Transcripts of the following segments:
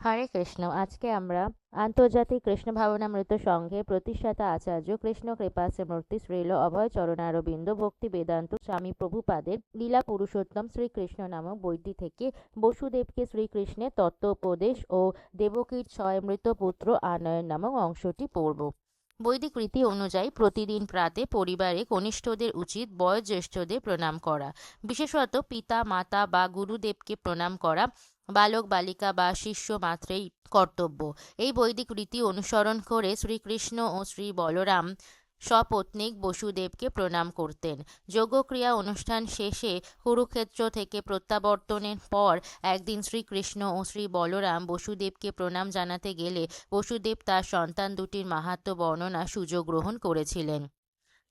হরে কৃষ্ণ। আজকে আমরা আন্তর্জাতিক কৃষ্ণ ভাবনামৃত সংঘের প্রতিষ্ঠাতা আচার্য কৃষ্ণ কৃপাসে মূর্তি শ্রীল অভয় চরণারবিন্দ ভক্তি বেদান্ত স্বামী প্রভুপাদের লীলা পুরুষোত্তম শ্রীকৃষ্ণ নামক বইটি থেকে বসুদেবকে শ্রীকৃষ্ণের তত্ত্ব উপদেশ ও দেবকীর ছয় মৃত পুত্র আনয়ন নামক অংশটি পড়ব। বৈদিক রীতি অনুযায়ী প্রতিদিন প্রাতে পরিবারে কনিষ্ঠদের উচিত বয়োজ্যেষ্ঠদের প্রণাম করা। বিশেষত পিতা, মাতা বা গুরুদেবকে প্রণাম করা বালক, বালিকা বা শিষ্য মাত্রেই কর্তব্য। এই বৈদিক রীতি অনুসরণ করে শ্রীকৃষ্ণ ও শ্রী বলরাম সপত্নীক বসুদেবকে প্রণাম করতেন। যোগক্রিয়া অনুষ্ঠান শেষে কুরুক্ষেত্র থেকে প্রত্যাবর্তনের পর একদিন শ্রীকৃষ্ণ ও শ্রী বলরাম বসুদেবকে প্রণাম জানাতে গেলে বসুদেব তার সন্তান দুটির মাহাত্ম্য বর্ণনা সুযোগ গ্রহণ করেছিলেন।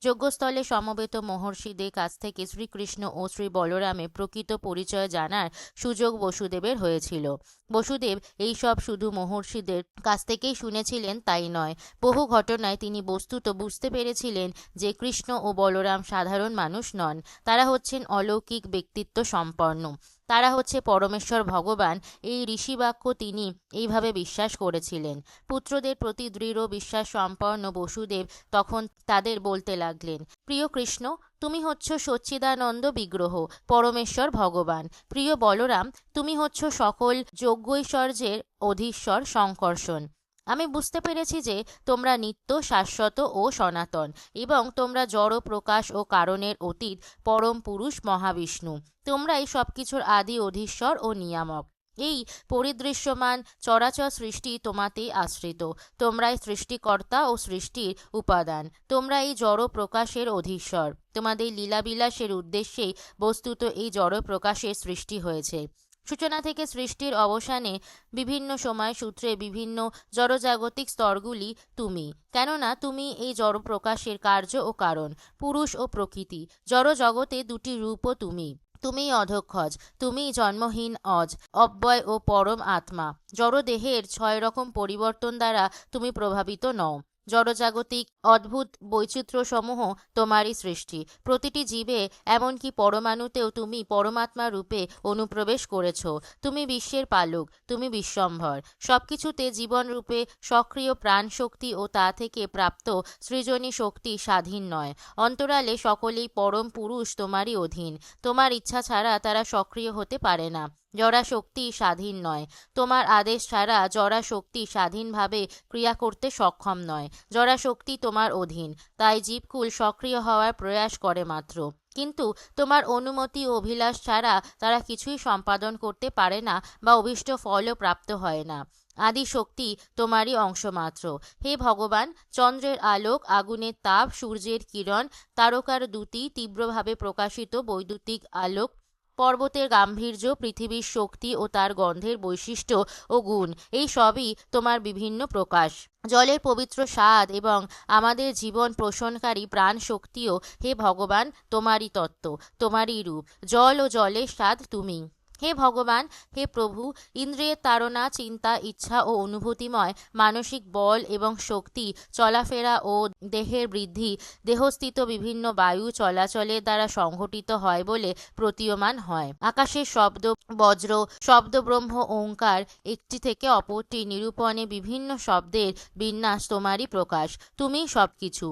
যজ্ঞস্থলে সমবেত মহর্ষিদের কাছ থেকে শ্রীকৃষ্ণ ও শ্রী বলরামের প্রকৃত পরিচয় জানার সুযোগ বসুদেবের হয়েছিল। বসুদেব এই সব শুধু মহর্ষিদের কাছ থেকেই শুনেছিলেন তাই নয়, বহু ঘটনায় তিনি বস্তুত বুঝতে পেরেছিলেন যে কৃষ্ণ ও বলরাম সাধারণ মানুষ নন, তারা হচ্ছেন অলৌকিক ব্যক্তিত্ব সম্পন্ন। তারা হচ্ছে পরমেশ্বর ভগবান। এই ঋষিবাক্য তিনি এইভাবে বিশ্বাস করেছিলেন। পুত্রদের প্রতি দৃঢ় বিশ্বাস সম্পন্ন বসুদেব তখন তাদের বলতে লাগলেন, প্রিয় কৃষ্ণ, তুমি হচ্ছ সচ্চিদানন্দ বিগ্রহ, পরমেশ্বর ভগবান। প্রিয় বলরাম, তুমি হচ্ছ সকল যজ্ঞৈশ্বর্যের অধীশ্বর সংকর্ষণ। আমি বুঝতে পেরেছি যে তোমরা নিত্য শাশ্বত ও সনাতন এবং তোমরা জড় প্রকাশ ও কারণের অতীত, পরম পুরুষ মহাবিষ্ণু। তোমরাই সব কিছুর আদি অধীশ্বর ও নিয়ামক। এই পরিদৃশ্যমান চরাচর সৃষ্টি তোমাতেই আশ্রিত। তোমরাই সৃষ্টিকর্তা ও সৃষ্টির উপাদান। তোমরা এই জড় প্রকাশের অধীশ্বর। তোমাদের লীলাবিলাসের উদ্দেশ্যেই বস্তুত এই জড় প্রকাশের সৃষ্টি হয়েছে। সূচনা থেকে সৃষ্টির অবসানে বিভিন্ন সময় সূত্রে বিভিন্ন জড়জাগতিক স্তরগুলি তুমি। কেননা তুমি এই জড় প্রকাশের কার্য ও কারণ, পুরুষ ও প্রকৃতি। জড় জগতে দুটি রূপও তুমি। তুমি অধক্ষজ তুমি জন্মহীন অজ, অব্যয় ও পরম আত্মা। জড়দেহের ছয় রকম পরিবর্তন দ্বারা তুমি প্রভাবিত নও। জড়জাগতিক, অদ্ভুত বৈচিত্র্যসমূহ তোমারই সৃষ্টি। প্রতিটি জীবে, এমনকি পরমাণুতেও তুমি পরমাত্মা রূপে অনুপ্রবেশ করেছ। তুমি বিশ্বের পালক, তুমি বিশ্বম্ভর। সব কিছুতে জীবন রূপে সক্রিয় প্রাণ শক্তি ও তা থেকে প্রাপ্ত সৃজনী শক্তি স্বাধীন নয়। অন্তরালে সকলেই পরম পুরুষ তোমারই অধীন। তোমার ইচ্ছা ছাড়া তারা সক্রিয় হতে পারে না। জরা শক্তি স্বাধীন নয়। তোমার আদেশ ছাড়া জরা শক্তি স্বাধীনভাবে ক্রিয়া করতে সক্ষম নয়। জরা শক্তি তোমার অধীন, তাই জীবকুল সক্রিয় হওয়ার প্রয়াস করে মাত্র। কিন্তু তোমার অনুমতি ও অভিলাষ ছাড়া তারা কিছুই সম্পাদন করতে পারে না বা অভিষ্ট ফলও প্রাপ্ত হয় না। আদি শক্তি তোমারই অংশ মাত্র। হে ভগবান, চন্দ্রের আলোক, আগুনের তাপ, সূর্যের কিরণ, তারকার দুটি তীব্রভাবে প্রকাশিত বৈদ্যুতিক আলোক পর্বতের গাম্ভীর্য, পৃথিবীর শক্তি ও তার গন্ধের বৈশিষ্ট্য ও গুণ, এই সবই তোমার বিভিন্ন প্রকাশ। জলের পবিত্র স্বাদ এবং আমাদের জীবন পোষণকারী প্রাণ শক্তিও হে ভগবান, তোমারই তত্ত্ব, তোমারই রূপ। জল ও জলের স্বাদ তুমি। হে ভগবান, হে প্রভু, ইন্দ্রিয়ের তাড়না, চিন্তা, ইচ্ছা ও অনুভূতিময়, মানসিক বল এবং শক্তি, চলাফেরা ও দেহের বৃদ্ধি, দেহস্থিত বিভিন্ন বায়ু চলাচলের দ্বারা সংঘটিত হয় বলে প্রতীয়মান হয়। আকাশের শব্দ, বজ্র, শব্দব্রহ্ম, ওঙ্কার একটি থেকে অপরটি নিরূপণে বিভিন্ন শব্দের বিন্যাস তোমারই প্রকাশ। তুমি সব কিছু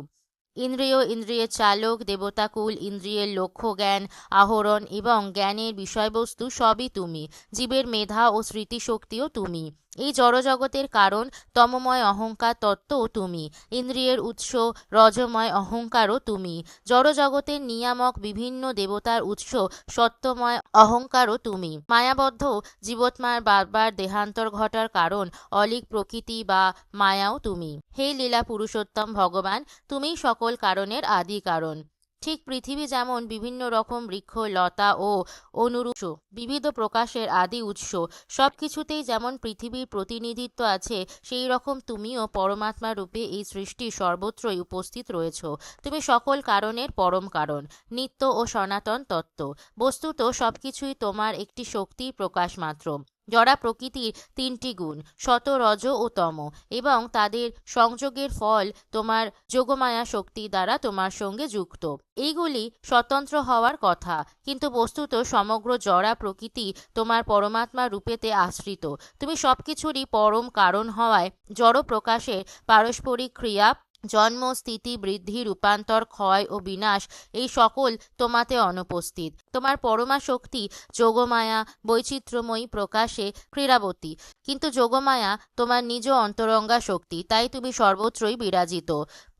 ইন্দ্রিয় ইন্দ্রিয়ের চালক, দেবতাকুল ইন্দ্রিয়ের লক্ষ্য জ্ঞান আহরণ এবং জ্ঞানের বিষয়বস্তু সবই তুমি। জীবের মেধা ও স্মৃতিশক্তিও তুমি। এই জড়জগতের কারণ তমময় অহংকার তত্ত্বও তুমি। ইন্দ্রিয়ের উৎস রজময় অহংকারও তুমি। জড়জগতের নিয়ামক বিভিন্ন দেবতার উৎস সত্যময় অহংকারও তুমি। মায়াবদ্ধ জীবৎমার বারবার দেহান্তর ঘটার কারণ অলিক প্রকৃতি বা মায়াও তুমি। হে লীলা পুরুষোত্তম ভগবান তুমি সকল কারণের আদি কারণ। ঠিক পৃথিবী যেমন বিভিন্ন রকম বৃক্ষ, লতা ও অনুরূপ বিবিধ প্রকাশের আদি উৎস সব কিছুতেই যেমন পৃথিবীর প্রতিনিধিত্ব আছে, সেই রকম তুমিও পরমাত্মা রূপে এই সৃষ্টি সর্বত্রই উপস্থিত রয়েছ। তুমি সকল কারণের পরম কারণ, নিত্য ও সনাতন তত্ত্ব। বস্তুত সব কিছুই তোমার একটি শক্তির প্রকাশ মাত্র জরা প্রকৃতির তিনটি গুণ, শত, রজ ও তম। এবং তাদের সংযোগের ফল তোমার যোগমায়া শক্তি দ্বারা তোমার সঙ্গে যুক্ত। এইগুলি স্বতন্ত্র হওয়ার কথা, কিন্তু বস্তুত সমগ্র জরা প্রকৃতি তোমার পরমাত্মা রূপেতে আশ্রিত। তুমি সবকিছুরই পরম কারণ হওয়ায় জড় প্রকাশের পারস্পরিক ক্রিয়া জন্ম, স্থিতি, বৃদ্ধি, রূপান্তর, ক্ষয় ও বিনাশ, এই সকল তোমাতে অনুপস্থিত। তোমার পরমা শক্তি যোগমায়া, বৈচিত্র্যময়ী প্রকাশে ক্রীড়াবতী। কিন্তু যোগমায়া তোমার নিজ অন্তরঙ্গা শক্তি, তাই তুমি সর্বত্রই বিরাজিত।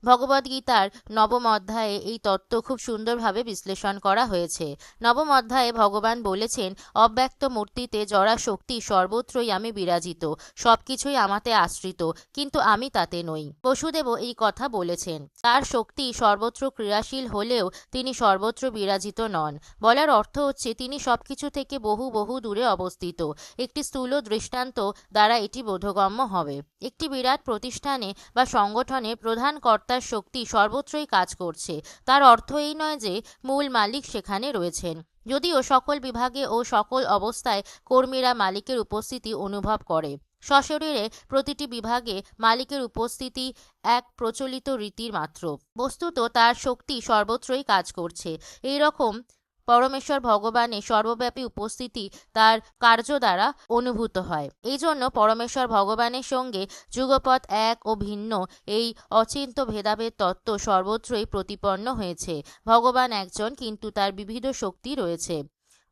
ভগবদ্গীতার নবম অধ্যায়ে এই তত্ত্ব খুব সুন্দরভাবে বিশ্লেষণ করা হয়েছে। নবম অধ্যায়ে ভগবান বলেছেন, অব্যক্ত মূর্তিতে জড়া শক্তি সর্বত্রই আমি বিরাজিত, সবকিছুই আমাতে আশ্রিত, কিন্তু আমি তাতে নই। বসুদেবও এই কথা বলেছেন। তার শক্তি সর্বত্র ক্রিয়াশীল হলেও তিনি সর্বত্র বিরাজিত নন। বলার অর্থ হচ্ছে, তিনি সবকিছু থেকে বহু বহু দূরে অবস্থিত। একটি স্থূল দৃষ্টান্ত দ্বারা এটি বোধগম্য হবে। একটি বিরাট প্রতিষ্ঠানে বা সংগঠনে প্রধান কর্তা তার শক্তি সর্বত্রই কাজ করছে। তার অর্থ এই নয় যে মূল মালিক সেখানে রয়েছেন। যদিও সকল বিভাগে ও সকল অবস্থায় কর্মীরা মালিকের উপস্থিতি অনুভব করে। সশরীরে প্রতিটি বিভাগে মালিকের উপস্থিতি এক প্রচলিত রীতির মাত্র। বস্তুত তার শক্তি সর্বত্রই কাজ করছে। এই রকম পরমেশ্বর ভগবানের সর্বব্যাপী উপস্থিতি তার কার্য দ্বারা অনুভূত হয়। এই জন্য পরমেশ্বর ভগবানের সঙ্গে যুগপথ এক ও ভিন্ন এই অচিন্ত ভেদাভেদ তত্ত্ব সর্বত্রই প্রতিপন্ন হয়েছে। ভগবান একজন, কিন্তু তার বিবিধ শক্তি রয়েছে।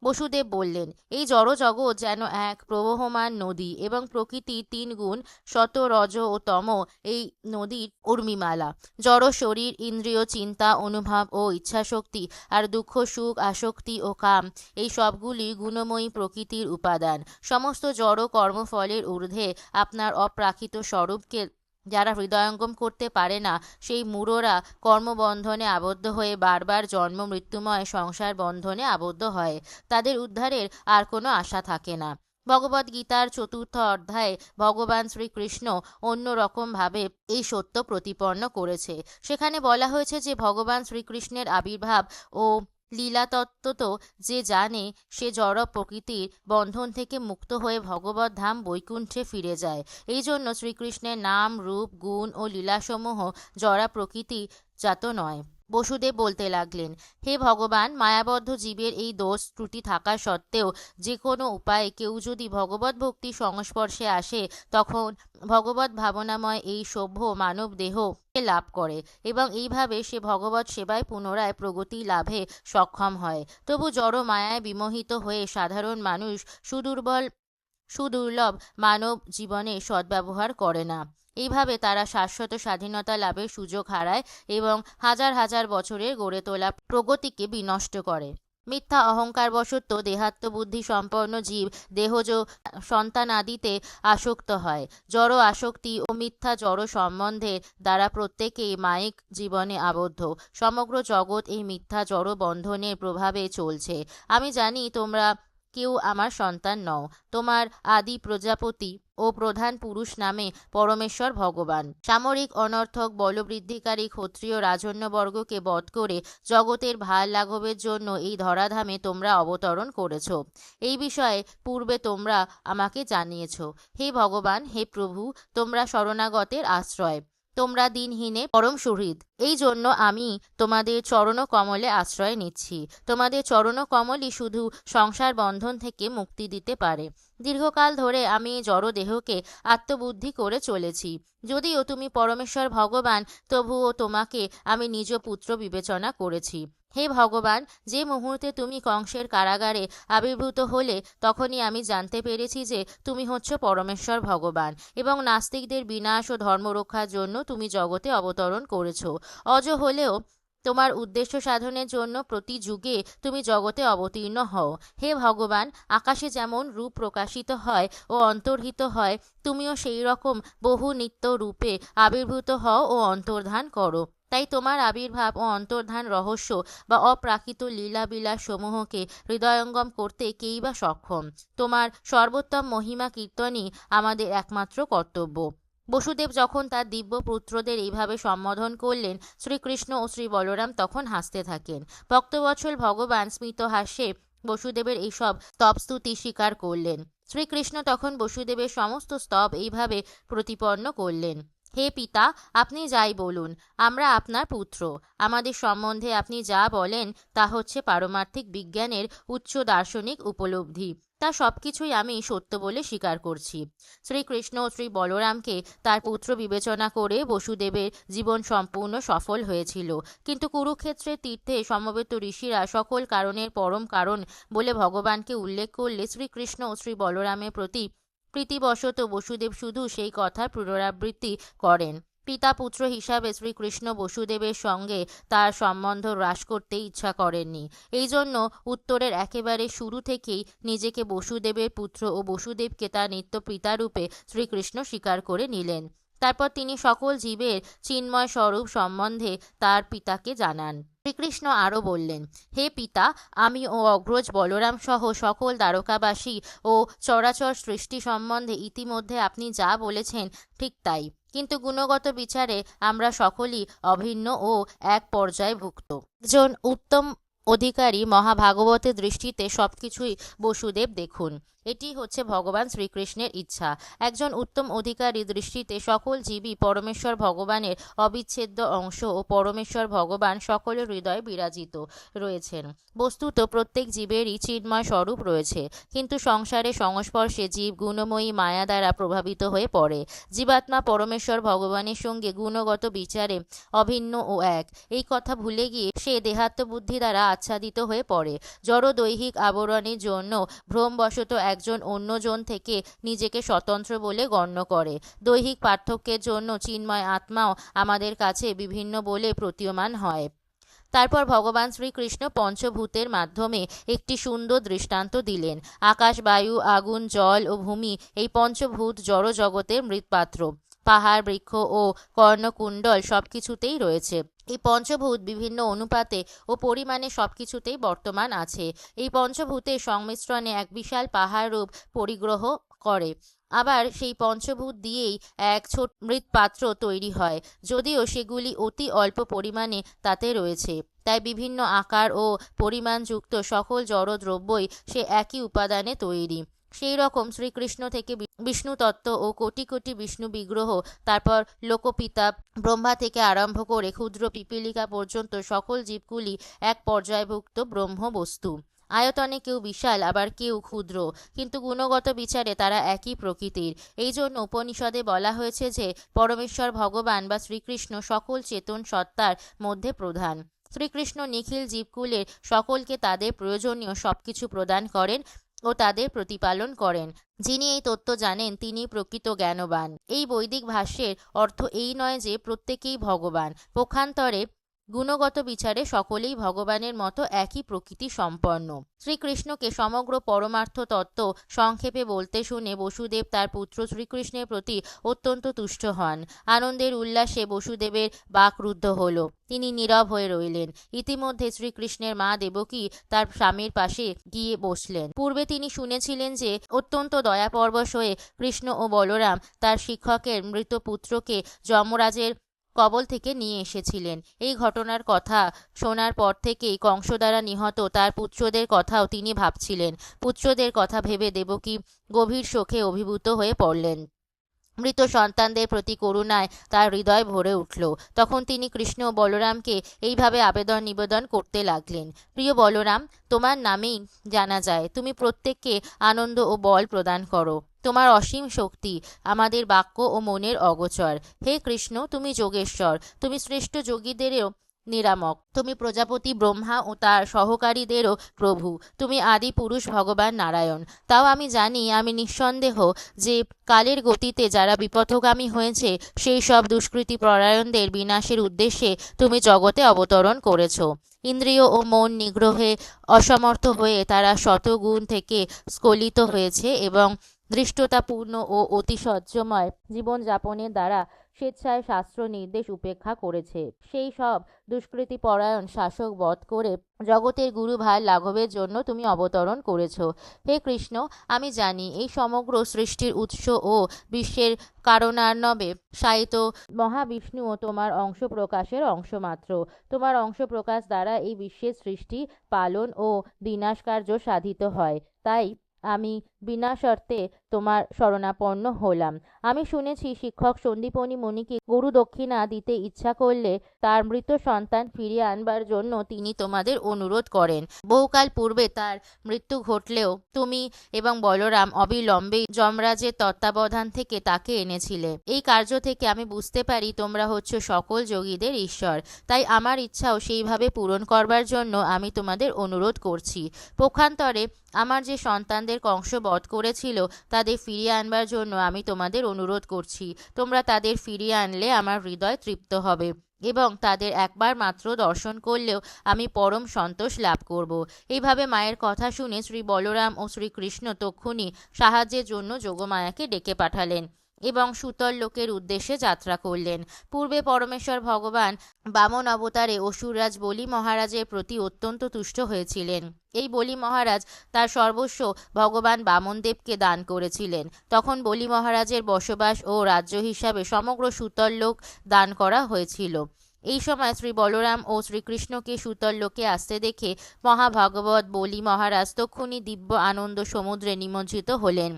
বসুদেব বললেন, এই জড়জগৎ যেন এক প্রবহমান নদী এবং প্রকৃতির তিন গুণ শত রজ ও তম এই নদীর উর্মিমালা। জড় শরীর, ইন্দ্রিয় চিন্তা, অনুভব ও ইচ্ছাশক্তি আর দুঃখ, সুখ, আসক্তি ও কাম, এই সবগুলি গুণময়ী প্রকৃতির উপাদান। সমস্ত জড় কর্মফলের ঊর্ধ্বে আপনার অপ্রাকৃত স্বরূপকে যারা হৃদয়ঙ্গম করতে পারে না, সেই মূঢ়রা কর্মবন্ধনে আবদ্ধ হয়ে বারবার জন্ম, মৃত্যুময় সংসার বন্ধনে আবদ্ধ হয়। তাদের উদ্ধারের আর কোনো আশা থাকে না। ভগবদ গীতার চতুর্থ অধ্যায়ে ভগবান শ্রীকৃষ্ণ অন্য রকমভাবে এই সত্য প্রতিপন্ন করেছে। সেখানে বলা হয়েছে যে, ভগবান শ্রীকৃষ্ণের আবির্ভাব ও লীলাতত্ত্ব তো যে জানে, সে জড় প্রকৃতির বন্ধন থেকে মুক্ত হয়ে ভগবত ধাম বৈকুণ্ঠে ফিরে যায়। এই জন্য শ্রীকৃষ্ণের নাম, রূপ, গুণ ও লীলাসমূহ জড়া প্রকৃতি জাত নয়। বসুদেব বলতে লাগলেন, হে ভগবান, মায়াবদ্ধ জীবের এই দোষ ত্রুটি থাকা সত্ত্বেও যে কোনো উপায়ে কেউ যদি ভগবত ভক্তির সংস্পর্শে আসে, তখন ভগবত ভাবনাময় এই সভ্য মানব দেহ লাভ করে এবং এইভাবে সে ভগবত সেবায় পুনরায় প্রগতি লাভে সক্ষম হয়। তবু জড় মায়ায় বিমোহিত হয়ে সাধারণ মানুষ সুদুর্বল সুদুর্লভ মানব জীবনে সদ্ব্যবহার করে না। এইভাবে তারা শাশ্বত স্বাধীনতা লাভের সুযোগ হারায় এবং হাজার হাজার বছরের গড়ে তোলা প্রগতিকে বিনষ্ট করে। মিথ্যা অহংকারবশত দেহাত্মবুদ্ধি সম্পন্ন জীব দেহজ সন্তান আদিতে আসক্ত হয়। জড় আসক্তি ও মিথ্যা জড় সম্বন্ধের দ্বারা প্রত্যেকেই মায়িক জীবনে আবদ্ধ। সমগ্র জগৎ এই মিথ্যা জড় বন্ধনের প্রভাবে চলছে। আমি জানি তোমরা কেউ আমার সন্তান নও। তোমার আদি প্রজাপতি ও প্রধান পুরুষ নামে পরমেশ্বর ভগবান। সামরিক অনর্থক বলবৃদ্ধিকারী ক্ষত্রিয় রাজন্যবর্গকে বধ করে জগতের ভালো লাঘবের জন্য এই ধরাধামে তোমরা অবতরণ করেছ। এই বিষয়ে পূর্বে তোমরা আমাকে জানিয়েছ। হে ভগবান, হে প্রভু, তোমরা শরণাগতের আশ্রয়। তোমরা দিনহীনে পরম সুহৃদ। এই জন্য আমি তোমাদের চরণ কমলে আশ্রয় নিচ্ছি। তোমাদের চরণ কমলই শুধু সংসার বন্ধন থেকে মুক্তি দিতে পারে। দীর্ঘকাল ধরে আমি জড়দেহকে আত্মবুদ্ধি করে চলেছি। যদিও তুমি পরমেশ্বর ভগবান, তবুও তোমাকে আমি নিজ পুত্র বিবেচনা করেছি। হে ভগবান, যে মুহূর্তে তুমি কংসের কারাগারে আবির্ভূত হলে, তখনই আমি জানতে পেরেছি যে তুমি হচ্ছ পরমেশ্বর ভগবান এবং নাস্তিকদের বিনাশ ও ধর্মরক্ষার জন্য তুমি জগতে অবতরণ করেছ। অজ হলেও তোমার উদ্দেশ্য সাধনের জন্য প্রতি যুগে তুমি জগতে অবতীর্ণ হও। হে ভগবান, আকাশে যেমন রূপ প্রকাশিত হয় ও অন্তর্হিত হয়, তুমিও সেই রকম বহু নিত্য রূপে আবির্ভূত হও ও অন্তর্ধান করো। তাই তোমার আবির্ভাব ও অন্তর্ধান রহস্য বা অপ্রাকৃত লীলাবিলাস সমূহকে হৃদয়ঙ্গম করতে কেই বা সক্ষম। তোমার সর্বোত্তম মহিমা কীর্তনই আমাদের একমাত্র কর্তব্য। বসুদেব যখন তার দিব্য পুত্রদের এইভাবে সম্বোধন করলেন, শ্রীকৃষ্ণ ও শ্রী বলরাম তখন হাসতে থাকেন। ভক্তবৎসল ভগবান স্মিত হাসে বসুদেবের এইসব স্তবস্তুতি স্বীকার করলেন। শ্রীকৃষ্ণ তখন বসুদেবের সমস্ত স্তব এইভাবে প্রতিপন্ন করলেন। হে পিতা, আপনি যাই বলুন, আমরা আপনার পুত্র। আমাদের সম্বন্ধে আপনি যা বলেন, তা হচ্ছে পারমার্থিক বিজ্ঞানের উচ্চ দার্শনিক উপলব্ধি। তা সব কিছুই আমি সত্য বলে স্বীকার করছি। শ্রীকৃষ্ণ ও শ্রী বলরামকে তার পুত্র বিবেচনা করে বসুদেবের জীবন সম্পূর্ণ সফল হয়েছিল। কিন্তু কুরুক্ষেত্রের তীর্থে সমবেত ঋষিরা সকল কারণের পরম কারণ বলে ভগবানকে উল্লেখ করলে শ্রীকৃষ্ণ ও শ্রী বলরামের প্রতি প্রীতিবশত বসুদেব শুধু সেই কথার পুনরাবৃত্তি করেন। পিতা পুত্র হিসাবে শ্রীকৃষ্ণ বসুদেবের সঙ্গে তার সম্বন্ধ হ্রাস করতে ইচ্ছা করেননি। এই জন্য উত্তরের একেবারে শুরু থেকেই নিজেকে বসুদেবের পুত্র ও বসুদেবকে তার নিত্য পিতারূপে শ্রীকৃষ্ণ স্বীকার করে নিলেন। তারপর তিনি সকল জীবের চিন্ময় স্বরূপ সম্বন্ধে তার পিতাকে জানান। শ্রীকৃষ্ণ আরও বললেন, হে পিতা, আমি ও অগ্রজ বলরাম সহ সকল দ্বারকাবাসী ও চরাচর সৃষ্টি সম্বন্ধে ইতিমধ্যে আপনি যা বলেছেন ঠিক তাই। কিন্তু গুণগত বিচারে আমরা সকলেই অভিন্ন ও এক পর্যায়ভুক্ত একজন উত্তম অধিকারী মহাভাগবতের দৃষ্টিতে সবকিছুই বসুদেব দেখুন। এটি হচ্ছে ভগবান শ্রীকৃষ্ণের ইচ্ছা। একজন উত্তম অধিকারী দৃষ্টিতে সকল জীবই পরমেশ্বর ভগবানের অবিচ্ছেদ্য অংশ ও পরমেশ্বর ভগবান সকলের হৃদয়ে বিরাজিত রয়েছেন। বস্তুত প্রত্যেক জীবেরই চিন্ময় স্বরূপ রয়েছে, কিন্তু সংসারে সংস্পর্শে জীব গুণময়ী মায়া দ্বারা প্রভাবিত হয়ে পড়ে। জীবাত্মা পরমেশ্বর ভগবানের সঙ্গে গুণগত বিচারে অভিন্ন ও এক। এই কথা ভুলে গিয়ে সে দেহাত্মবুদ্ধি দ্বারা আচ্ছাদিত হয়ে পড়ে। জড় দৈহিক আবরণের জন্য ভ্রমবশত একজন অন্যজন থেকে নিজেকে স্বতন্ত্র বলে গণ্য করে। দৈহিক পার্থক্যের জন্য চিন্ময় আত্মাও আমাদের কাছে বিভিন্ন বলে প্রতীয়মান হয়। তারপর ভগবান শ্রীকৃষ্ণ পঞ্চভূতের মাধ্যমে একটি সুন্দর দৃষ্টান্ত দিলেন। আকাশ, বায়ু, আগুন, জল ও ভূমি এই পঞ্চভূত জড় জগতের মৃৎপাত্র। পাহাড়, বৃক্ষ ও কর্ণকুণ্ডল সব কিছুতেই রয়েছে। এই পঞ্চভূত বিভিন্ন অনুপাতে ও পরিমাণে সব কিছুতেই বর্তমান আছে। এই পঞ্চভূতের সংমিশ্রণে এক বিশাল পাহাড় রূপ পরিগ্রহ করে। আবার সেই পঞ্চভূত দিয়েই এক ছোট মৃৎপাত্র তৈরি হয়, যদিও সেগুলি অতি অল্প পরিমাণে তাতে রয়েছে। তাই বিভিন্ন আকার ও পরিমাণযুক্ত সকল জড় দ্রব্যই সে একই উপাদানে তৈরি। সেই রকম শ্রীকৃষ্ণ থেকে বিষ্ণু তত্ত্ব ও কোটি কোটি বিষ্ণু বিগ্রহ, তারপর লোকপিতা, ব্রহ্মা থেকে আরম্ভ করে ক্ষুদ্র পিপিলিকা পর্যন্ত সকল জীবগুলি এক পর্যায়ভুক্ত ব্রহ্ম বস্তু আয়তনে কেউ বিশাল, আবার কেউ ক্ষুদ্র, কিন্তু গুণগত বিচারে তারা একই প্রকৃতির। এই জন্য উপনিষদে বলা হয়েছে যে, পরমেশ্বর ভগবান বা শ্রীকৃষ্ণ সকল চেতন সত্তার মধ্যে প্রধান। শ্রীকৃষ্ণ নিখিল জীবকুলের সকলকে তাদের প্রয়োজনীয় সবকিছু প্রদান করেন ও তাদের প্রতিপালন করেন। যিনি এই তত্ত্ব জানেন, তিনি প্রকৃত জ্ঞানবান। এই বৈদিক ভাষ্যের অর্থ এই নয় যে প্রত্যেকেই ভগবান। পক্ষান্তরে গুণগত বিচারে সকলেই ভগবানের মতো একই প্রকৃতি সম্পন্ন। শ্রীকৃষ্ণকে সমগ্র পরমার্থ তত্ত্ব সংক্ষেপে বলতে শুনে বসুদেব তার পুত্র শ্রীকৃষ্ণের প্রতি অত্যন্ত তুষ্ট হন। আনন্দের উল্লাসে বসুদেবের বাকরুদ্ধ হল। তিনি নীরব হয়ে রইলেন। ইতিমধ্যে শ্রীকৃষ্ণের মা দেবকী তার স্বামীর পাশে গিয়ে বসলেন। পূর্বে তিনি শুনেছিলেন যে, অত্যন্ত দয়াপরবশ হয়ে কৃষ্ণ ও বলরাম তার শিক্ষকের মৃত পুত্রকে যমরাজের কবল থেকে নিয়ে এসেছিলেন। এই ঘটনার কথা শোনার পর থেকেই কংস দ্বারা নিহত তার পুত্রদের কথাও তিনি ভাবছিলেন। পুত্রদের কথা ভেবে দেবকী গভীর শোকে অভিভূত হয়ে পড়লেন। মৃত সন্তানদের প্রতি করুণায় তার হৃদয় ভরে উঠল। তখন তিনি কৃষ্ণ ও বলরামকে এইভাবে আবেদন নিবেদন করতে লাগলেন। প্রিয় বলরাম, তোমার নামেই জানা যায়। তুমি প্রত্যেককে আনন্দ ও বল প্রদান করো। তোমার অসীম শক্তি আমাদের বাক্য ও মনের অগোচর। হে কৃষ্ণ, তুমি যোগেশ্বর। তুমি শ্রেষ্ঠ যোগীদেরও নিরামক। তুমি প্রজাপতি, ব্রহ্মা ও তার সহকারীদেরও প্রভু। তুমি আদি পুরুষ ভগবান নারায়ণ। তাও আমি জানি, আমি নিঃসন্দেহ যে কালের গতিতে যারা বিপথগামী হয়েছে, সেই সব দুষ্কৃতি পরায়ণদের বিনাশের উদ্দেশ্যে তুমি জগতে অবতরণ করেছ। ইন্দ্রিয় ও মন নিগ্রহে অসমর্থ হয়ে তারা শতগুণ থেকে স্খলিত হয়েছে এবং দৃষ্টতাপূর্ণ ও অতিশয্যময় জীবনযাপনের দ্বারা স্বেচ্ছায় শাস্ত্র নির্দেশ উপেক্ষা করেছে। সেই সব দুষ্কৃতিপরায়ণ শাসক বধ করে জগতের গুরু ভাই লাঘবের জন্য তুমি অবতরণ করেছ। হে কৃষ্ণ, আমি জানি এই সমগ্র সৃষ্টির উৎস ও বিশ্বের কারণার্ণবে শায়িত মহাবিষ্ণুও তোমার অংশ প্রকাশের অংশ মাত্র তোমার অংশ প্রকাশ দ্বারা এই বিশ্বের সৃষ্টি, পালন ও বিনাশ কার্য সাধিত হয়। তাই আমি বিনা শর্তে তোমার শরণাপন্ন হলাম। আমি শুনেছি শিক্ষক সন্দীপনী মণিকে গুরু দক্ষিণা দিতে ইচ্ছা করলে তার মৃত সন্তান ফিরিয়ে আনবার জন্য তিনি তোমাদের অনুরোধ করেন। বহুকাল পূর্বে তার মৃত্যু ঘটলেও তুমি এবং বলরাম অবিলম্বে যমরাজের তত্ত্বাবধান থেকে তাকে এনেছিলে। এই কার্য থেকে আমি বুঝতে পারি তোমরা হচ্ছে সকল যোগীদের ঈশ্বর। তাই আমার ইচ্ছাও সেইভাবে পূরণ করবার জন্য আমি তোমাদের অনুরোধ করছি। পক্ষান্তরে আমার যে সন্তানদের কংস বধ করেছিল, তাদের ফিরিয়ে আনবার জন্য আমি তোমাদের অনুরোধ করছি। তোমরা তাদের ফিরিয়ে আনলে আমার হৃদয় তৃপ্ত হবে। এবং তাদের একবার মাত্র দর্শন করলেও আমি পরম সন্তোষ লাভ করব। এইভাবে মায়ের কথা শুনে শ্রী বলরাম ও শ্রীকৃষ্ণ তক্ষুনি সাহায্যের জন্য যোগমায়াকে ডেকে পাঠালেন। এবং সুতল লোকের উদ্দেশ্যে যাত্রা করলেন। পূর্বে পরমেশ্বর ভগবান বামন অবতারে অসুররাজ বলি মহারাজের প্রতি অত্যন্ত তুষ্ট হয়েছিলেন। এই বলি মহারাজ তার সর্বস্ব ভগবান বামনদেবকে দান করেছিলেন। তখন বলি মহারাজের বসবাস ও রাজ্য হিসাবে সমগ্র সুতল লোক দান করা হয়েছিল। এই সময় শ্রী বলরাম ও শ্রীকৃষ্ণকে সুতল লোকে আসতে দেখে মহাভাগবত বলি মহারাজ তক্ষুনি দিব্য আনন্দ সমুদ্রে নিমজ্জিত হলেন।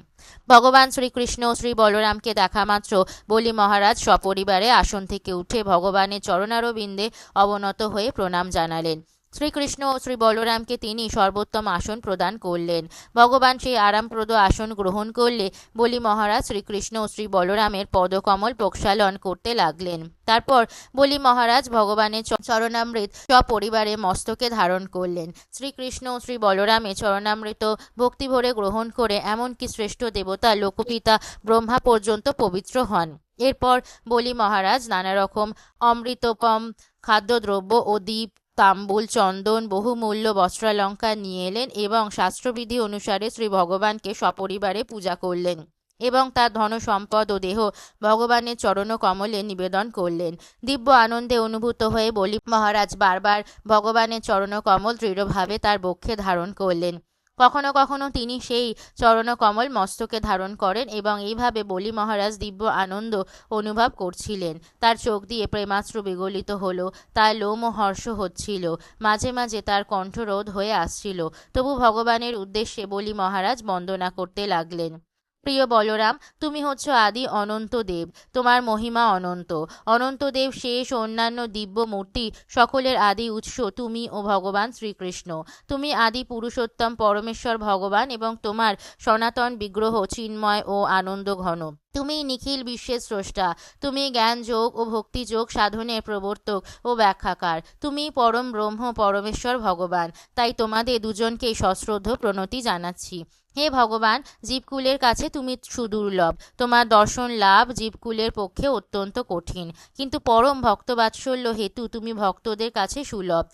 ভগবান শ্রীকৃষ্ণ ও শ্রী বলরামকে দেখা মাত্র বলি মহারাজ সপরিবারে আসন থেকে উঠে ভগবানের চরণারবিন্দে অবনত হয়ে প্রণাম জানালেন। শ্রীকৃষ্ণ ও শ্রী বলরামকে তিনি সর্বোত্তম আসন প্রদান করলেন। ভগবান সেই আরামপ্রদ আসন গ্রহণ করলে বলি মহারাজ শ্রীকৃষ্ণ ও শ্রী বলরামের পদকমল প্রক্ষালন করতে লাগলেন। তারপর বলি মহারাজ ভগবানের চরণামৃত সপরিবারে মস্তকে ধারণ করলেন। শ্রীকৃষ্ণ ও শ্রী বলরামে চরণামৃত ভক্তি ভরে গ্রহণ করে এমনকি শ্রেষ্ঠ দেবতা লোকপিতা ব্রহ্মা পর্যন্ত পবিত্র হন। এরপর বলি মহারাজ নানা রকম অমৃতপম খাদ্যদ্রব্য ও দ্বীপ তাম্বুল, চন্দন, বহুমূল্য বস্ত্রালঙ্কার নিয়ে এলেন এবং শাস্ত্রবিধি অনুসারে শ্রী ভগবানকে সপরিবারে পূজা করলেন এবং তার ধন সম্পদ ও দেহ ভগবানের চরণ কমলে নিবেদন করলেন। দিব্য আনন্দে অনুভূত হয়ে বলি মহারাজ বারবার ভগবানের চরণ কমল দৃঢ়ভাবে তার বক্ষে ধারণ করলেন। কখনো কখনো তিনি সেই চরণকমল মস্তকে ধারণ করেন এবং এইভাবে বলি মহারাজ দিব্য আনন্দ অনুভব করছিলেন। তার চোখ দিয়ে প্রেমাশ্রু বিগলিত হল, তার লোম হর্ষ হচ্ছিল, মাঝে মাঝে তার কণ্ঠরোধ হয়ে আসছিল। তবু ভগবানের উদ্দেশ্যে বলি মহারাজ বন্দনা করতে লাগলেন। প্রিয় বলরাম, তুমি হচ্ছ আদি অনন্ত দেব, তোমার মহিমা অনন্ত। অনন্ত দেব শেষ অন্যান্য দিব্য মূর্তি সকলের আদি উৎস তুমি ও ভগবান শ্রীকৃষ্ণ। তুমি আদি পুরুষোত্তম পরমেশ্বর ভগবান এবং তোমার সনাতন বিগ্রহ চিন্ময় ও আনন্দ ঘন তুমি নিখিল বিশ্বের স্রষ্টা। তুমি জ্ঞান যোগ ও ভক্তি যোগ সাধনের প্রবর্তক ও ব্যাখ্যাকার। তুমি পরম ব্রহ্ম, পরমেশ্বর, ভগবান। তাই তোমাদের দুজনকেই সশ্রদ্ধ প্রণতি জানাচ্ছি। হে ভগবান, জীবকুলের কাছে তুমি সুদুর্লভ। তোমার দর্শন লাভ জীবকুলের পক্ষে অত্যন্ত কঠিন। কিন্তু পরম ভক্তবাৎসল্য হেতু তুমি ভক্তদের কাছে সুলভ।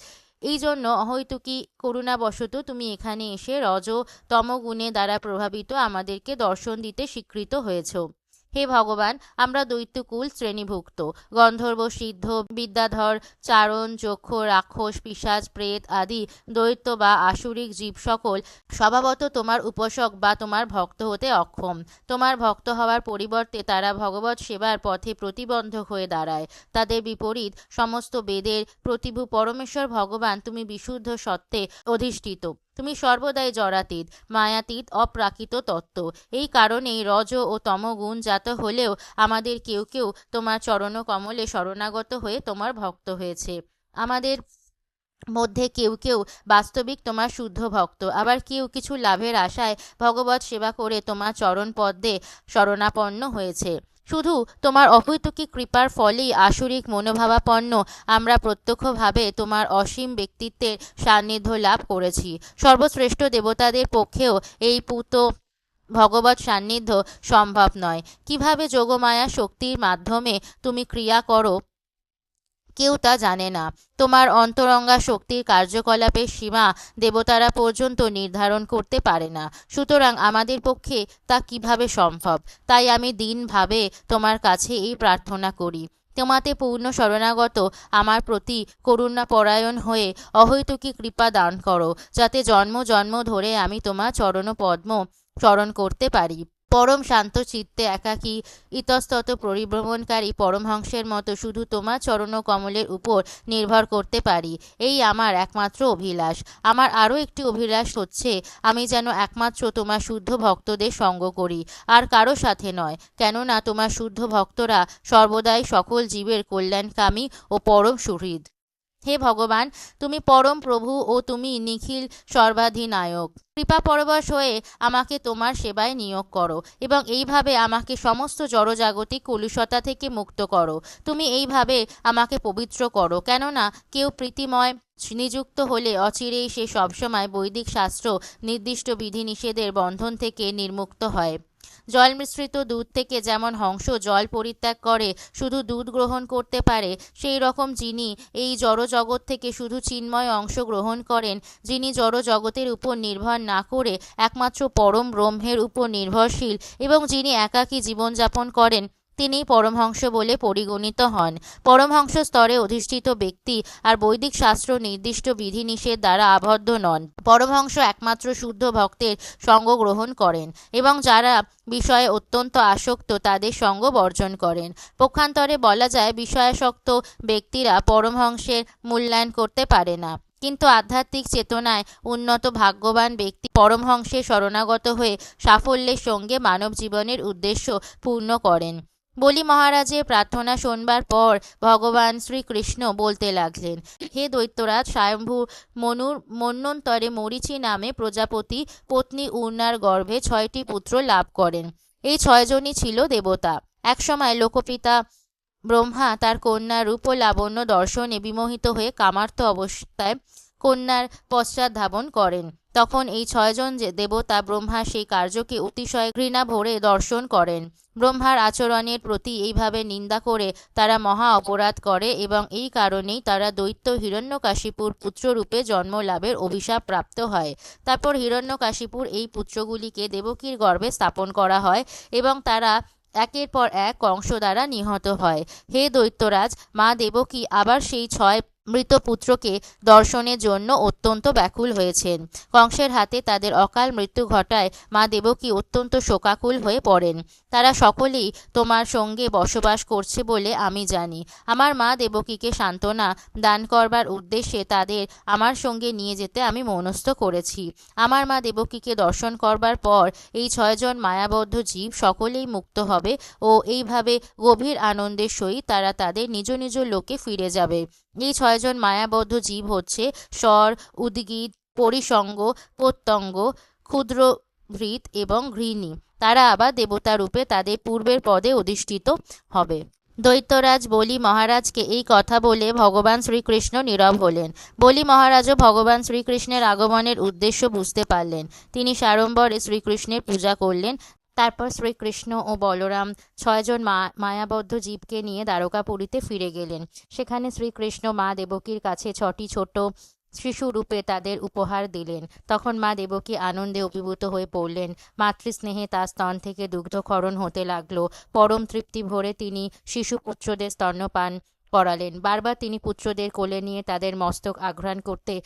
এই জন্য অহৈতুকী করুণাবশত তুমি এখানে এসে রজ তমগুণে দ্বারা প্রভাবিত আমাদেরকে দর্শন দিতে স্বীকৃত হয়েছ। হে ভগবান, আমরা দৈত্যকুল শ্রেণীভুক্ত। গন্ধর্ব, সিদ্ধ, বিদ্যাধর, চারণ যক্ষ রাক্ষস পিসাজ প্রেত আদি দৈত্য বা আসুরিক জীব সকল, স্বভাবত তোমার উপাসক বা তোমার ভক্ত হতে অক্ষম। তোমার ভক্ত হওয়ার পরিবর্তে তারা ভগবত সেবার পথে প্রতিবন্ধক হয়ে দাঁড়ায়। তাদের বিপরীত সমস্ত বেদের প্রতিভু পরমেশ্বর ভগবান তুমি বিশুদ্ধ সত্ত্বে অধিষ্ঠিত। তুমি সর্বদাই জরাতীত, মায়াতীত, অপ্রাকৃত তত্ত্ব। এই কারণেই রজ ও তমগুণ জাত হলেও আমাদের কেউ কেউ তোমার চরণ কমলে শরণাগত হয়ে তোমার ভক্ত হয়েছে। আমাদের মধ্যে কেউ কেউ বাস্তবিক তোমার শুদ্ধ ভক্ত। আবার কেউ কিছু লাভের আশায় ভগবত সেবা করে তোমার চরণ পদ্মে শরণাপন্ন হয়েছে। শুধু তোমার অহৈতুকী কৃপার ফলেই আসরিক মনোভাবাপন্ন। আমরা প্রত্যক্ষভাবে তোমার অসীম ব্যক্তিত্বের সান্নিধ্য লাভ করেছি। সর্বশ্রেষ্ঠ দেবতাদের পক্ষেও এই পুত ভগবত সান্নিধ্য সম্ভব নয়। কীভাবে যোগমায়া শক্তির মাধ্যমে তুমি ক্রিয়া করো কেউ তা জানে না। তোমার অন্তরঙ্গা শক্তির কার্যকলাপের সীমা দেবতারা পর্যন্ত নির্ধারণ করতে পারে না। সুতরাং আমাদের পক্ষে তা কীভাবে সম্ভব? তাই আমি দিনভাবে তোমার কাছে এই প্রার্থনা করি। তোমাতে পূর্ণ শরণাগত আমার প্রতি করুণাপরায়ণ হয়ে অহৈতুকী কৃপা দান করো, যাতে জন্ম জন্ম ধরে আমি তোমার চরণ পদ্ম চরণ করতে পারি। পরম শান্ত চিত্তে একাকী, ইতস্তত পরিভ্রমণকারী পরমহংসের মতো শুধু তোমার চরণ কমলের উপর নির্ভর করতে পারি। এই আমার একমাত্র অভিলাষ। আমার আরও একটি অভিলাষ হচ্ছে, আমি যেন একমাত্র তোমার শুদ্ধ ভক্তদের সঙ্গ করি, আর কারও সাথে নয়। কেননা তোমার শুদ্ধ ভক্তরা সর্বদাই সকল জীবের কল্যাণকামী ও পরম সুহৃদ। হে ভগবান, তুমি পরম প্রভু ও তুমি নিখিল সর্বাধিনায়ক। কৃপা পরবশ হয়ে আমাকে তোমার সেবায় নিয়োগ করো এবং এইভাবে আমাকে সমস্ত জড়জাগতিক কলুষতা থেকে মুক্ত করো। তুমি এইভাবে আমাকে পবিত্র করো। কেননা, কেউ প্রীতিময় নিযুক্ত হলে অচিরেই সে সবসময় বৈদিক শাস্ত্র নির্দিষ্ট বিধিনিষেধের বন্ধন থেকে নির্মুক্ত হয়। জল মিশ্রিত দুধ থেকে যেমন হংস জল পরিত্যাগ করে, শুধু দুধ গ্রহণ করতে পারে, সেই রকম যিনি এই জড়জগৎ থেকে শুধু চিন্ময় অংশ গ্রহণ করেন, যিনি জড়জগতের উপর নির্ভর না করে একমাত্র পরম ব্রহ্মের উপর নির্ভরশীল এবং যিনি একাকী জীবনযাপন করেন তিনি পরমহংস বলে পরিগণিত হন। পরমহংস স্তরে অধিষ্ঠিত ব্যক্তি আর বৈদিক শাস্ত্র নির্দিষ্ট বিধিনিষেধ দ্বারা আবদ্ধ নন। পরমহংস একমাত্র শুদ্ধ ভক্তের সঙ্গ গ্রহণ করেন এবং যারা বিষয়ে অত্যন্ত আসক্ত তাদের সঙ্গ বর্জন করেন। পক্ষান্তরে বলা যায়, বিষয়াসক্ত ব্যক্তিরা পরমহংসের মূল্যায়ন করতে পারে না। কিন্তু আধ্যাত্মিক চেতনায় উন্নত ভাগ্যবান ব্যক্তি পরমহংসে শরণাগত হয়ে সাফল্যের সঙ্গে মানব জীবনের উদ্দেশ্য পূর্ণ করেন। বলি মহারাজের প্রার্থনা শোনবার পর ভগবান শ্রীকৃষ্ণ বলতে লাগলেন, হে দৈত্যরাজ, স্বয়ম্ভু মনুর মন্বন্তরে মরিচি নামে প্রজাপতি পত্নী উর্নার গর্ভে ছয়টি পুত্র লাভ করেন। এই ছয়জনই ছিল দেবতা। একসময় লোকপিতা ব্রহ্মা তার কন্যার রূপ ও লাবণ্য দর্শনে বিমোহিত হয়ে কামার্থ অবস্থায় কন্যার পশ্চাৎ ধাবন করেন। তখন এই ছয়জন যে দেবতা ব্রহ্মা সেই কার্যকে অতিশয় ঘৃণা ভরে দর্শন করেন। ব্রহ্মার আচরণের প্রতি এইভাবে নিন্দা করে তারা মহা অপরাধ করে এবং এই কারণেই তারা দৈত্য হিরণ্যকাশিপুর পুত্ররূপে জন্ম লাভের অভিশাপ প্রাপ্ত হয়। তারপর হিরণ্যকাশিপুর এই পুত্রগুলিকে দেবকীর গর্ভে স্থাপন করা হয় এবং তারা একের পর এক কংস দ্বারা নিহত হয়। হে দৈত্যরাজ, মা দেবকী, আবার সেই ছয় মৃত পুত্রকে দর্শনের জন্য অত্যন্ত ব্যাকুল হয়েছেন। কংসের হাতে তাদের অকাল মৃত্যু ঘটায় মা দেবকী অত্যন্ত শোকাকুল হয়ে পড়েন। তারা সকলেই তোমার সঙ্গে বসবাস করছে বলে আমি জানি। আমার মা দেবকীকে সান্ত্বনা দান করবার উদ্দেশ্যে তাদের আমার সঙ্গে নিয়ে যেতে আমি মনস্থ করেছি। আমার মা দেবকীকে দর্শন করবার পর এই ছয়জন মায়াবদ্ধ জীব সকলেই মুক্ত হবে ও এইভাবে গভীর আনন্দের সহিত তারা তাদের নিজ নিজ লোকে ফিরে যাবে। এই ছয়জন মায়াবদ্ধ জীব হচ্ছে স্বর, উদ্গীত, পরিসঙ্গ, প্রত্যঙ্গ ক্ষুদ্র ভৃত এবং ঘৃণী। তারা আবার দেবতা রূপে তাদের পূর্বের পদে অধিষ্ঠিত হবে। দৈত্যরাজ বলি মহারাজকে এই কথা বলে ভগবান শ্রীকৃষ্ণ নীরব হলেন। বলি মহারাজও ভগবান শ্রীকৃষ্ণের আগমনের উদ্দেশ্য বুঝতে পারলেন। তিনি সাড়ম্বরে শ্রীকৃষ্ণের পূজা করলেন। তারপর শ্রীকৃষ্ণ ও বলরাম ছয়জন মা, মায়াবদ্ধ জীবকে নিয়ে দ্বারকাপুরীতে ফিরে গেলেন। সেখানে শ্রীকৃষ্ণ মা দেবকীর কাছে ছটি ছোট শিশুরূপে তাদের উপহার দিলেন। তখন মা দেবকী আনন্দে অভিভূত হয়ে পড়লেন। মাতৃস্নেহে তার স্তন থেকে দুগ্ধক্ষরণ হতে লাগল। পরম তৃপ্তি ভরে তিনি শিশুপুত্রদের স্তন্যপান করালেন। বারবার তিনি পুত্রদের কোলে নিয়ে তাদের মস্তক আঘ্রাণ করতে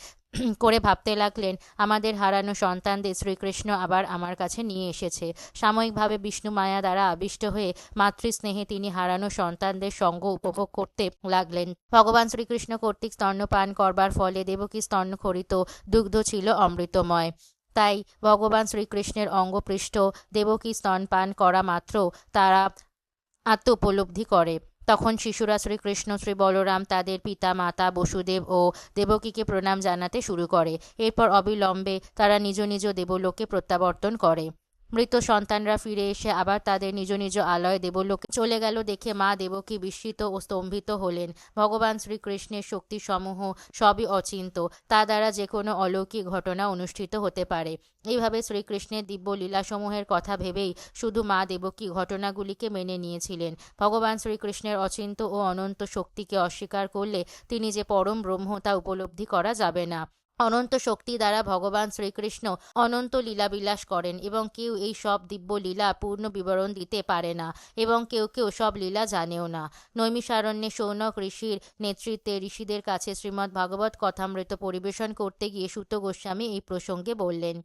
করে ভাবতে লাগলেন, আমাদের হারানো সন্তানদের শ্রীকৃষ্ণ আবার আমার কাছে নিয়ে এসেছে। সাময়িকভাবে বিষ্ণু মায়া দ্বারা আবিষ্ট হয়ে মাতৃস্নেহে তিনি হারানো সন্তানদের সঙ্গ উপভোগ করতে লাগলেন। ভগবান শ্রীকৃষ্ণ কর্তৃক স্তন্যপান করবার ফলে দেবকী স্তন্যখরিত, দুগ্ধ ছিল অমৃতময়। তাই ভগবান শ্রীকৃষ্ণের অঙ্গপৃষ্ঠ দেবকী স্তনপান করা মাত্র তারা আত্ম উপলব্ধি করে। তখন শিশুরা শ্রীকৃষ্ণ শ্রী বলরাম তাদের পিতা, মাতা, বসুদেব ও দেবকীকে প্রণাম জানাতে শুরু করে। এরপর অবিলম্বে তারা নিজ নিজ দেবলোকে প্রত্যাবর্তন করে। মৃত সন্তানরা ফিরে এসে আবার তাদের নিজ নিজ আলয় দেবলোকে চলে গেল দেখে মা দেবকী বিস্মিত ও স্তম্ভিত হলেন। ভগবান শ্রীকৃষ্ণের শক্তিসমূহ সবই অচিন্ত, তা দ্বারা যে কোনো অলৌকিক ঘটনা অনুষ্ঠিত হতে পারে। এইভাবে শ্রীকৃষ্ণের দিব্য লীলাসমূহের কথা ভেবেই শুধু মা দেবকী ঘটনাগুলিকে মেনে নিয়েছিলেন। ভগবান শ্রীকৃষ্ণের অচিন্ত ও অনন্ত শক্তিকে অস্বীকার করলে তিনি যে পরম ব্রহ্ম তা উপলব্ধি করা যাবে না। অনন্ত শক্তি দ্বারা ভগবান শ্রীকৃষ্ণ অনন্ত লীলা বিলাস করেন এবং কেউ এই সব দিব্য লীলা পূর্ণ বিবরণ দিতে পারে না এবং কেউ কেউ সব লীলা জানেও না। নৈমিসারণ্যে সৌনক ঋষির নেতৃত্বে ঋষিদের কাছে শ্রীমদ্ ভাগবত কথামৃত পরিবেশন করতে গিয়ে সুত গোস্বামী এই প্রসঙ্গে বললেন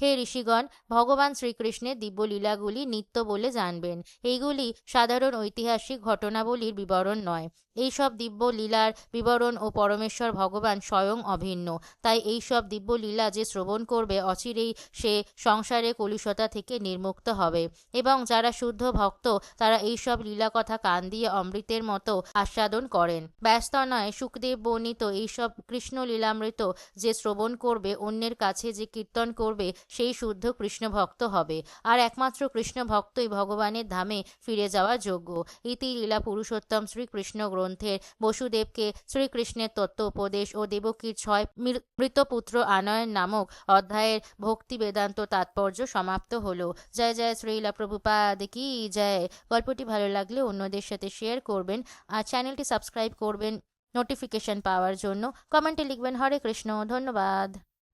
হে ঋষিগণ, ভগবান শ্রীকৃষ্ণের দিব্য লীলাগুলি নিত্য বলে জানবেন। এইগুলি সাধারণ ঐতিহাসিক ঘটনাবলীর বিবরণ নয়। এইসব দিব্য লীলার বিবরণ ও পরমেশ্বর ভগবান স্বয়ং অভিন্ন। তাই এইসব দিব্য লীলা যে শ্রবণ করবে অচিরেই সে সংসারে কলুষতা থেকে নির্মুক্ত হবে। এবং যারা শুদ্ধ ভক্ত, তারা এইসব লীলা কথা কান দিয়ে অমৃতের মতো আস্বাদন করেন। ব্যস্ত নয়, সুখদেব বর্ণিত এইসব কৃষ্ণ লীলামৃত যে শ্রবণ করবে, অন্যের কাছে যে কীর্তন করবে সেই শুদ্ধ কৃষ্ণ ভক্ত হবে। আর একমাত্র কৃষ্ণ ভক্তই ভগবানের ধামে ফিরে যাওয়া যোগ্য। ইতি লীলা পুরুষোত্তম শ্রীকৃষ্ণ গ্রন্থের বসুদেবকে শ্রীকৃষ্ণের তত্ত্ব উপদেশ ও দেবকীর ছয় মৃতপুত্র আনয়ন নামক অধ্যায়ের ভক্তি বেদান্ত তাৎপর্য সমাপ্ত হলো। জয় জয় শ্রীলা প্রভুপাদ কি জয়। গল্পটি ভালো লাগলে অন্যদের সাথে শেয়ার করবেন আর চ্যানেলটি সাবস্ক্রাইব করবেন নোটিফিকেশন পাওয়ার জন্য। কমেন্টে লিখবেন হরে কৃষ্ণ। ধন্যবাদ।